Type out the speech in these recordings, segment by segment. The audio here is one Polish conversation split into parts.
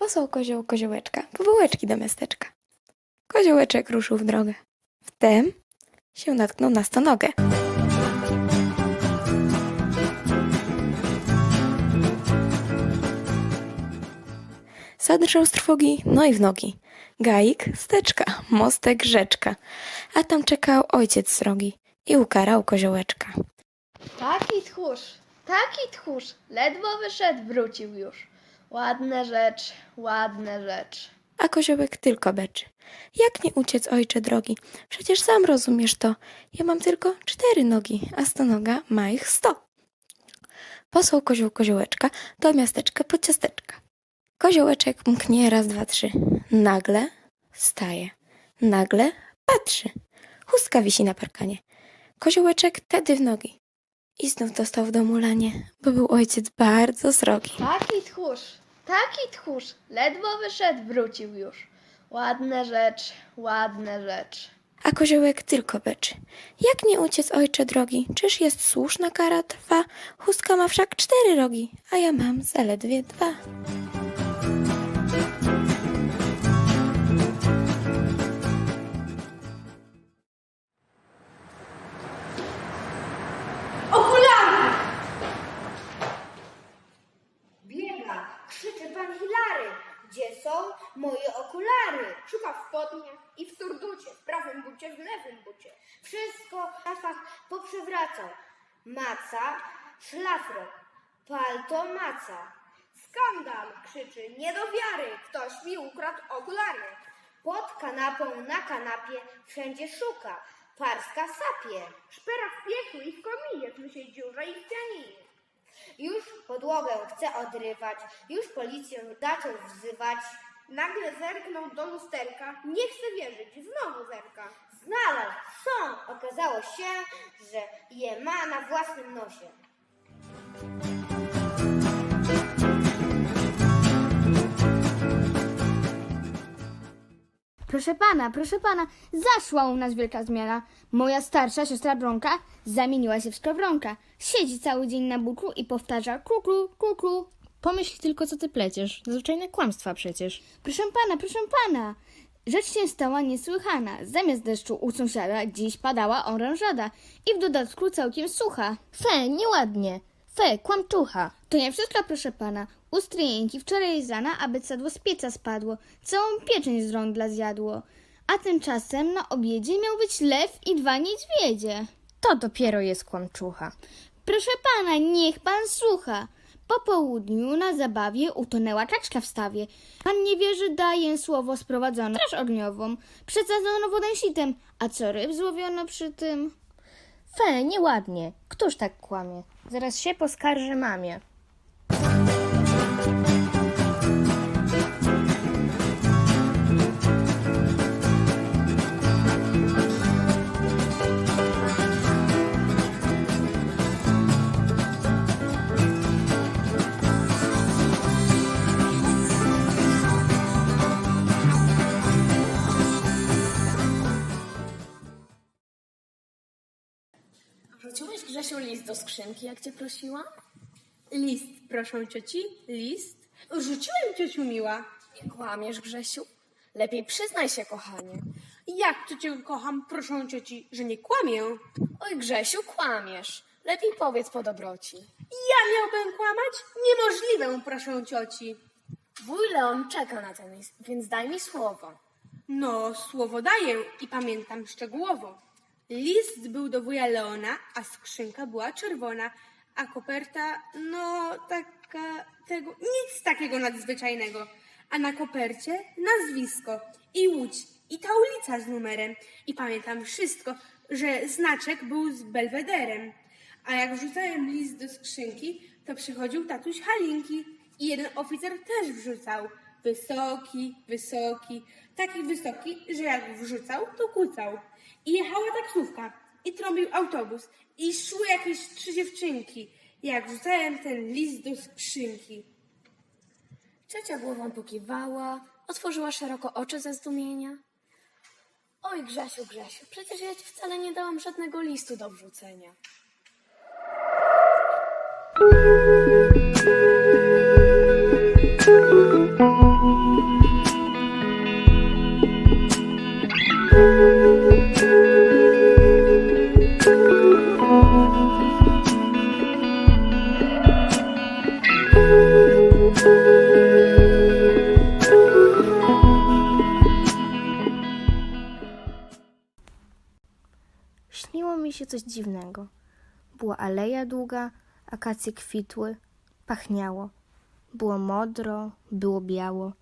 Posłał kozioł koziołeczka po bułeczki do miasteczka. Koziołeczek ruszył w drogę. Wtem się natknął na stonogę. Zadrżał z trwogi, no i w nogi. Gaik, steczka, mostek, rzeczka. A tam czekał ojciec srogi i ukarał koziołeczka. Taki tchórz, taki tchórz, ledwo wyszedł, wrócił już. Ładna rzecz, ładna rzecz. A koziołek tylko beczy. Jak nie uciec, ojcze drogi? Przecież sam rozumiesz to. Ja mam tylko cztery nogi, a stonoga ma ich sto. Posłał kozioł koziołeczka do miasteczka po ciasteczka. Koziołeczek mknie raz, dwa, trzy. Nagle staje. Nagle patrzy. Chustka wisi na parkanie. Koziołeczek tedy w nogi. I znów dostał w domu lanie, bo był ojciec bardzo srogi. Taki tchórz, taki tchórz, ledwo wyszedł, wrócił już. Ładna rzecz, ładna rzecz. A koziołek tylko beczy. Jak nie uciec, ojcze drogi? Czyż jest słuszna kara trwa? Chustka ma wszak cztery rogi, a ja mam zaledwie dwa. Pan Hilary. Gdzie są moje okulary? Szuka w spodniach i w surducie, w prawym bucie, w lewym bucie. Wszystko w szafach poprzewracał. Maca, szlafrok, palto maca. Skandal! krzyczy, nie do wiary, ktoś mi ukradł okulary. Pod kanapą, na kanapie, wszędzie szuka. Parska sapie. Szpera w piechu i w kominie, w mysiej dziurze i w. Już podłogę chce odrywać, już policję zaczął wzywać. Nagle zerknął do lusterka, nie chce wierzyć, znowu zerka. Znalazł, są! Okazało się, że je ma na własnym nosie. Proszę pana, proszę pana, zaszła u nas wielka zmiana. Moja starsza siostra Bronka zamieniła się w skowronka. Siedzi cały dzień na buklu i powtarza kuklu, kuklu. Pomyśl tylko, co ty pleciesz. Zwyczajne kłamstwa przecież. Proszę pana, proszę pana. Rzecz się stała niesłychana. Zamiast deszczu u sąsiada dziś padała orężada i w dodatku całkiem sucha. Fe, nieładnie. Fe, kłamczucha. To nie wszystko, proszę pana. U stryjenki wczoraj z rana, aby cadło z pieca spadło. Całą pieczeń z rądla zjadło. A tymczasem na obiedzie miał być lew i dwa niedźwiedzie. To dopiero jest kłamczucha. Proszę pana, niech pan słucha. Po południu na zabawie utonęła kaczka w stawie. Pan nie wierzy, daję słowo sprowadzono straż ogniową. Przesadzono wodę sitem, a co ryb złowiono przy tym? Fe, nieładnie. Któż tak kłamie? Zaraz się poskarży mamie. Wrzuciłeś Grzesiu list do skrzynki, jak cię prosiłam? List, proszę cioci, list. Rzuciłem ciociu miła. Nie kłamiesz, Grzesiu. Lepiej przyznaj się, kochanie. Jak to cię kocham, proszę cioci, że nie kłamię. Oj, Grzesiu, kłamiesz. Lepiej powiedz po dobroci. Ja miałbym kłamać? Niemożliwe, proszę cioci. Wuj Leon czeka na ten list, więc daj mi słowo. No, słowo daję i pamiętam szczegółowo. List był do wuja Leona, a skrzynka była czerwona, a koperta, no, taka, tego, nic takiego nadzwyczajnego. A na kopercie nazwisko i łódź i ta ulica z numerem. I pamiętam wszystko, że znaczek był z belwederem. A jak wrzucałem list do skrzynki, to przychodził tatuś Halinki i jeden oficer też wrzucał. Wysoki, wysoki, taki wysoki, że jak wrzucał, to kucał. I jechała taksówka, i trąbił autobus, i szły jakieś trzy dziewczynki. Jak wrzucałem ten list do skrzynki. Ciocia głową pokiwała, otworzyła szeroko oczy ze zdumienia. Oj, Grzesiu, Grzesiu, przecież ja ci wcale nie dałam żadnego listu do wrzucenia. Mi się coś dziwnego. Była aleja długa, akacje kwitły, pachniało. Było modro, było biało.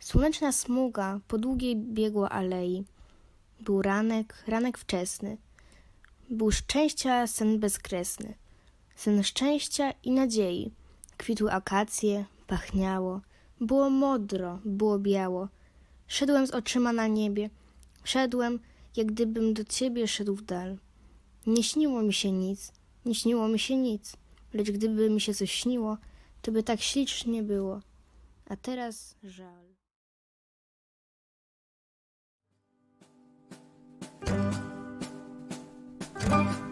Słoneczna smuga po długiej biegła alei. Był ranek, ranek wczesny. Był szczęścia sen bezkresny. Sen szczęścia i nadziei. Kwitły akacje, pachniało. Było modro, było biało. Szedłem z oczyma na niebie. Szedłem, jak gdybym do ciebie szedł w dal. Nie śniło mi się nic, nie śniło mi się nic, lecz gdyby mi się coś śniło, to by tak ślicznie było. A teraz żal. Thank